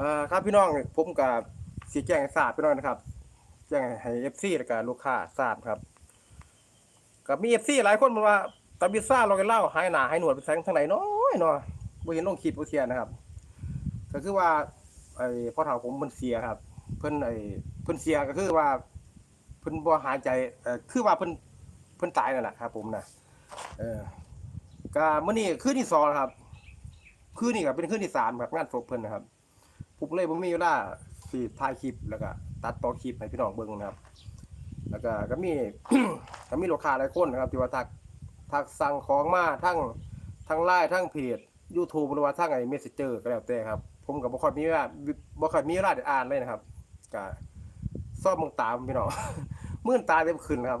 อ่าครับพี่น้องผมกับสีแจ้งให้ทราบพี่น้องนะครับแจ้งให้เอฟซีและก็ลูกค้าทราบครับกับมีเอฟซีหลายคนบอกว่าตาบิซ่าเรากันเล่าหายหนาหายหนวดไปแสงทางไหนน้อยเนาะบ่เห็นลงคลิปบ่เทียนะครับ ก็คือว่าไอ้พ่อเฒ่าผมเพิ่นเสียครับ เพิ่นไอ้เพิ่นเสียก็คือว่า เพิ่นบ่หายใจเอ่อคือว่าเพิ่นเพิ่นตายนั่นแหละครับ ผมนะเออก็มื้อนี้คืนที่สองแล้วครับ คืนนี้ก็เป็นคืนที่สามครับงานศพเพิ่นนะครับ ผมเลยผมมีเวลาสิถ่ายคลิปแล้วก็ตัดต่อคลิปให้พี่น้องเบิ่งนะครับ แล้วก็ก็มี ก็มีลูกค้าหลายคนนะครับที่ว่าทักทักสั่งของมาทั้งทั้งไลน์ทั้งเพจ YouTube หรือว่าทั้งไอ้ Messenger ก็แล้วแต่ครับ ผมก็บ่ค่อยมีเวลาบ่ค่อยมีเวลาได้อ่านเลยนะครับก็ซอบมองตามพี่น้อง มื่นตาเต็มขึ้นครับ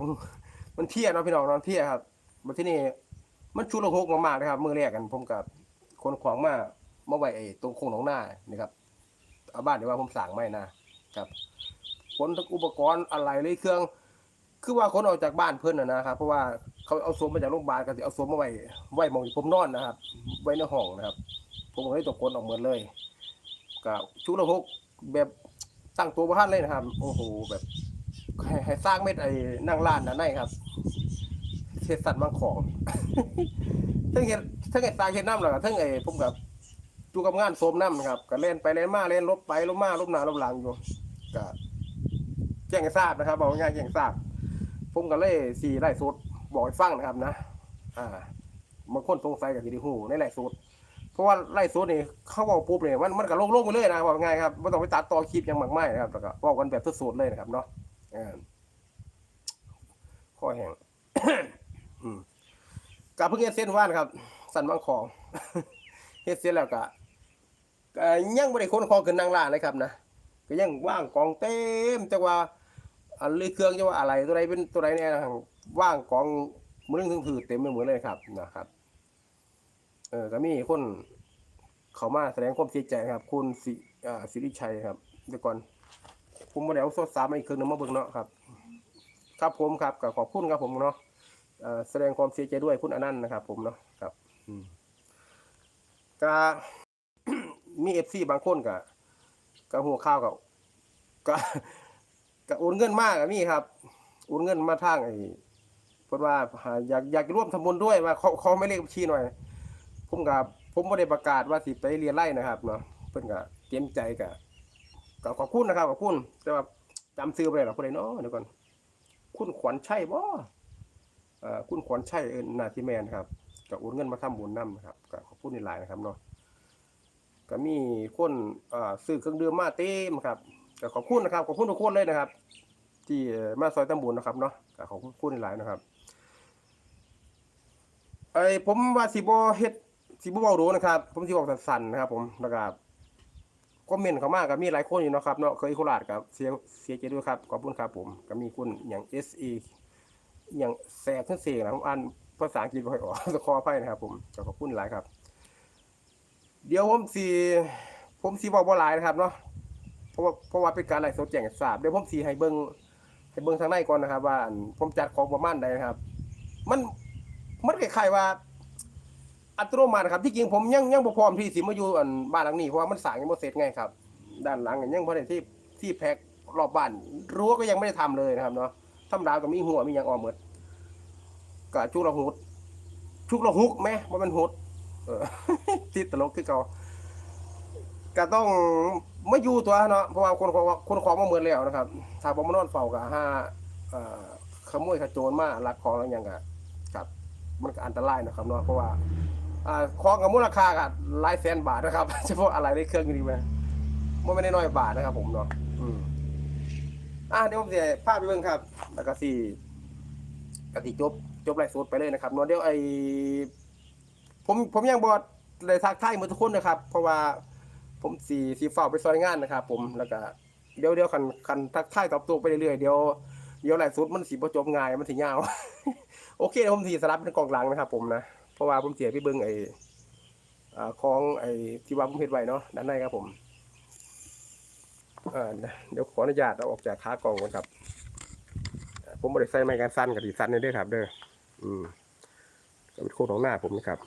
มันเพลียเนาะพี่น้องนอนเพลียครับมาที่นี่มันชุลหกมากๆนะครับ มือแรกกันผมกับคนขวางมามาไว้ไอ้ตรงโค้งหนองหน้านี่ครับ เอาบ้านเดี๋ยวว่าผมสั่งไม่นะครับขนทั้งอุปกรณ์อะไรเลยเครื่อง คือว่าคนออกจากบ้านเพิ่นนะนะครับ เพราะว่าเขาเอาสวมมาจากโรงพยาบาลก็สิเอาสวมมาไว้ไว้มองผมนอนนะครับ ไว้ในห้องนะครับ ผมก็เลยตกคนออกเหมือนเลยก็ชุลหกแบบตั้งตัวบ่ทันเลยนะครับ โอ้โหแบบให้สร้างเม็ดไอ้นั่งร้านนะในครับเศษสัตว์บางของทั้งเห็ดทั้งเห็ดตายเห็ดน้ำแล้วก็ทั้งไอ้ผมกับ ดูกับงานโสมน้ำครับก็เล่นไปเล่นมาเล่นลบไปลบมาลบหนาลบหลังอยู่ก็แจ้งให้ทราบนะครับบอกง่ายแจ้งทราบผมก็เลยสี่ไล่สดบอกให้ฟังนะครับนะ อ่าบางคนสงสัยกับทีดีหูในไล่สดเพราะว่าไล่สดนี่เขาบอกปุ๊บเนี่ยมันมันก็โล่งๆไปเลยนะบอกง่ายครับไม่ต้องไปตัดต่อคลิปยังมากมายนะครับแล้วก็บอกกันแบบสดๆเลยนะครับเนาะข้อแห้งอืมกะเพิ่งเฮ็ดเส้นว่านครับ สันบางของเฮ็ดเสร็จแล้วก็ ยังบ่ได้ค้นคองขึ้นนางล่าเลยครับนะก็ยังว่างกองเต็มจักว่าอันเลยเครื่องจะว่าอะไรตัวใดเป็นตัวใดเนี่ยว่างกองมือนึงถึงถือเต็มไปหมดเลยครับนะครับเออก็มีคนเขามาแสดงความเสียใจครับ คุณสิสิริชัยครับเดี๋ยวก่อนผมมาแล้วโซดสามมาอีกเครื่องหนึงมาเบิ่งเนาะครับ ครับผมครับก็ขอบคุณครับผมเนาะแสดงความเสียใจด้วยคุณอนันต์นะครับ ผมเนาะครับอืมก็ มีเอฟซีบางคนก็ก็หัวข้าวกับก็ก็โอนเงินมากอะมีครับโอนเงินมาทางไอ้เพิ่นว่าอยากอยากร่วมทำบุญด้วยว่าขอขอไม่เลขบัญชีหน่อย ผมกับผมบ่ได้ประกาศว่าสิไปเรียนไร่นะครับเนาะเพิ่อนก็เตรียมใจก็ก็ขอบคุณนะครับขอบคุณแต่ว่าจำซื้อไปหรอคนใดเนาะเดี๋ยวก่อนคุณขวัญชัยบ่เอ่อคุณขวัญชัยเอินนาทีแมนครับก็โอนเงินมาทำบุญนำนครับก็ขอบคุณหลายๆนะครับเนาะ ก็มีคนอ่อซื้อเครื่องดื่มมาเต็มครับก็ขอบคุณนะครับขอบคุณทุกคนเลยนะครับ ที่มาซอยตำบุญนะครับเนาะก็ขอบคุณหลายนะครับไอผมว่าสิบ่เฮ็ดสิบ่เว้าดูนะครับ ผมสิบอกสั้นๆนะครับผมแล้วก็คอมเมนต์เขามาก็มีหลายคนอยู่นะครับเนาะเคยโคราชกับเสียเสียใจด้วยครับขอบคุณครับผมก็มีคุณอย่าง SE ออย่างแสกขึ้นเสียงนะผมอ่านภาษาอังกฤษบ่ค่อยออกขออภัยนะครับผมก็ขอบคุณหลายครับ เดี๋ยวผมสิผมสิบอกบ่หลายนะครับเนาะเพราะว่าเพราะว่าเป็นการไลฟ์สดแจ้งให้ทราบเดี๋ยวผมสิให้เบิ่งให้เบิ่งทางในก่อนนะครับ ว่าผมจัดของประมาณใดนะครับ มันมันคล้ายๆว่า อัตโนมัติครับ ที่จริงผมยังยังบ่พร้อมที่สิมาอยู่อันบ้านหลังนี้เพราะว่ามันสร้างยังบ่เสร็จไงครับ ด้านหลังยังบ่ได้ที่ที่แพ็ครอบบ้านรั้วก็ยังไม่ได้ทำเลยนะครับเนาะธรรมดาก็มีหัวมียังออกหมดก็ชุกละหุด ชุกละฮุกแม่บ่แม่นหุด ติดตลกคือเก่าก็ต้องไมาอยู่ตัวเนาะเพราะว่าคนของคนของมาเมือนแล้วนะครับถ้าบ่มานอนเฝ้าก็ห้าขโมยขโจรมาลักของอะไรอย่างก็ครับ มันก็อันตรายนะครับเนาะเพราะว่าของกับมูลค่าก็หลายแสนบาทนะครับเฉพาะอะไรในเครื่องนี้มามันไม่ได้น้อยบาทนะครับ ผมเนาะอืมอ่าเดี๋ยวผมจะพาไปเบิ่งครับ แล้วก็สี่กติจบจบไลฟ์สดไปเลยนะครับเนาะเดี๋ยวไอ ผมผมยังบอดเลยทักทายหมดทุกคนนะครับ เพราะว่าผมสีสีฝ้าไปซอยงานนะครับ ผมแล้วก็เดี๋ยวเดี๋ยวคันคันทักทายตอบตัวไปเรื่อยๆเดี๋ยวเดี๋ยวไลฟ์สดมันสีประจบง่ายมันถึงยาว โอเคผมสีสลับเป็นกองหลังนะครับผมนะเพราะว่าผมเสียพี่เบิ้งไอ้ของไอ้ที่ว่าผมเฮ็ดไว้เนาะด้านในครับผมเดี๋ยวขออนุญาตเอาออกจากขากล่องก่อนครับ ผมบริใส่ไม้กันสั้นกับดีสั้นนี่ด้อครับ เด้ออืมก็เป็นโค้ดของหน้าผมนะครับ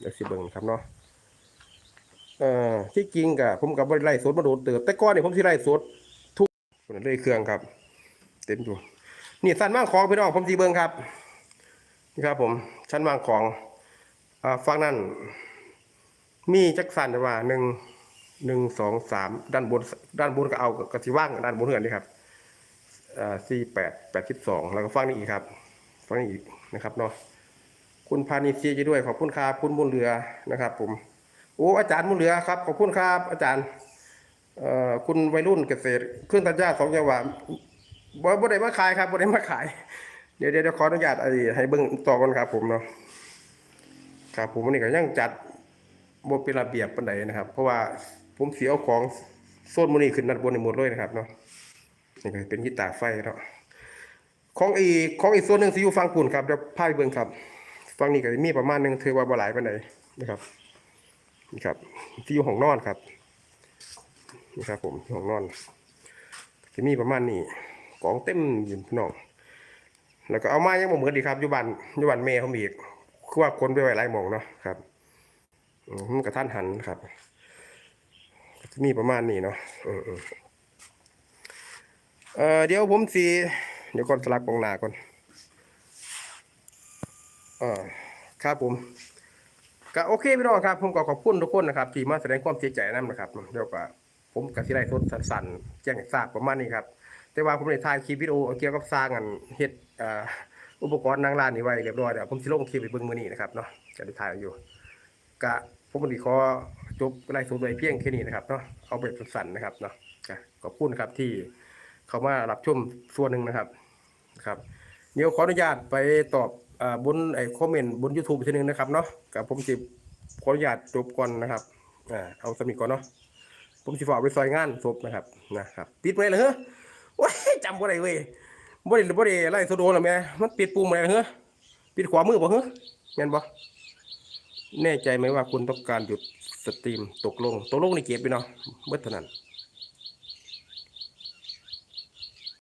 เดี๋ยวสิเบิ้งครับเนาะเอ่อที่จริงก็ผมก็บ่ได้ไล่สดมาโดนเติบแต่ก่อนนี่ผมสิไล่สดทุกเลยเครื่องครับ เต็มอยู่นี่สั้นวางของพี่น้องผมสิเบิ่งครับนี่ครับผมชั้นวางของอ่าฝั่งนั้นมีจักสันว่าหนึ่งหนึ่งสองสามด้านบนด้านบนก็เอากระสิว่างด้านบนเหือนนี่ครับอ่าสี่แปดแปดสิบสองแล้วก็ฝั่งนี้อีกครับฝั่งนี้อีกนะครับเนาะ คุณพานิชีจะด้วยขอบคุณครับคุณบุญเรือนะครับ ผมโอ้อาจารย์บุญเรือครับขอบคุณครับ อาจารย์เอ่อคุณวัยรุ่นเกษตรเครื่องตัดหญ้าสองจังหวะบ่บ่ได้มาขายครับบ่ได้มาขาย เดี๋ยวเดี๋ยวขออนุญาตไอ้ให้เบิ่งต่อก่อนครับ ผมเนาะครับผมวันนี้ก็ยังจัดบ่เป็นระเบียบปานใดนะครับ เพราะว่าผมเสิเอาของโซนมนี้ขึ้นด้านบนให้หมดเลยนะครับเนาะนี่ก็เป็นกีตาร์ไฟเนาะของอีกของอีกโซนหนึ่งสิอยู่ฝั่งปุ่นครับเดี๋ยวพาไปเบิ่งครับ ฝั่งนี้ก็มีประมาณหนึงถือว่าบ่หลายปานใดนะครับนี่ครับสิอยู่ห้องนอนครับนี่ครับ ผมห้องนอนจะมีประมาณนี้กองเต็มยู่พี่น้องแล้วก็เอามายังบ่เหมือนดีครับอยู่บ้านอยู่บ้านแม่เขามีอีกคือว่าคนไปไว้หลายหมองเนาะครับอืมกระท่านหันครับจะมีประมาณนี้เนาะเออเออเดี๋ยวผมสีเดี๋ยวก่อนสลักกองหนาก่อน อ่าครับผมก็โอเคพี่น้องครับ ผมก็ขอบคุณทุกคนนะครับ ที่มาแสดงความเสียใจนั่นนะครับเดี๋ยวก็ผมกับสิได้ทดสั้นๆแจ้งทราบประมาณนี้ครับแต่ว่าผมได้ถ่ายคลิปวิดีโอเกี่ยวกับสร้างอันเฮ็ดอ่ออุปกรณ์นางรานนี่ไว้เรียบร้อยแล้วผมสิลงคลิปไปเบิ่งมื้อนี้นะครับเนาะก็ได้ถ่ายอยู่ก็ผมก็สิขอจบไลฟ์สดไว้เพียงแค่นี้นะครับเนาะเอาแบบสั้นๆนะครับเนาะขอบคุณครับที่เขามารับชมส่วนหนึ่งนะครับครับ เดี๋ยวขออนุญาตไปตอบ บนไอ้คอมเมนต์บน YouTube อีกทีนึงนะครับเนาะกับผมสิขออนุญาตจบก่อนนะครับอ่าเอาสมิก่อนเนาะผมสิฝากไปซอยงานศพนะครับนะครับปิดไว้เลยเหรอโอ้ยจำบ่ได้เว้ยบ่ได้บ่ได้ไล่โซโดนหรอแม่มันปิดปุ่มอะไรเหรอปิดขวามือบ่เหรอแม่นบ่แน่ใจไหมว่าคุณต้องการหยุดสตรีมตกลงตกลงในี่เก็บไปเนาะเบิดเท่านั้น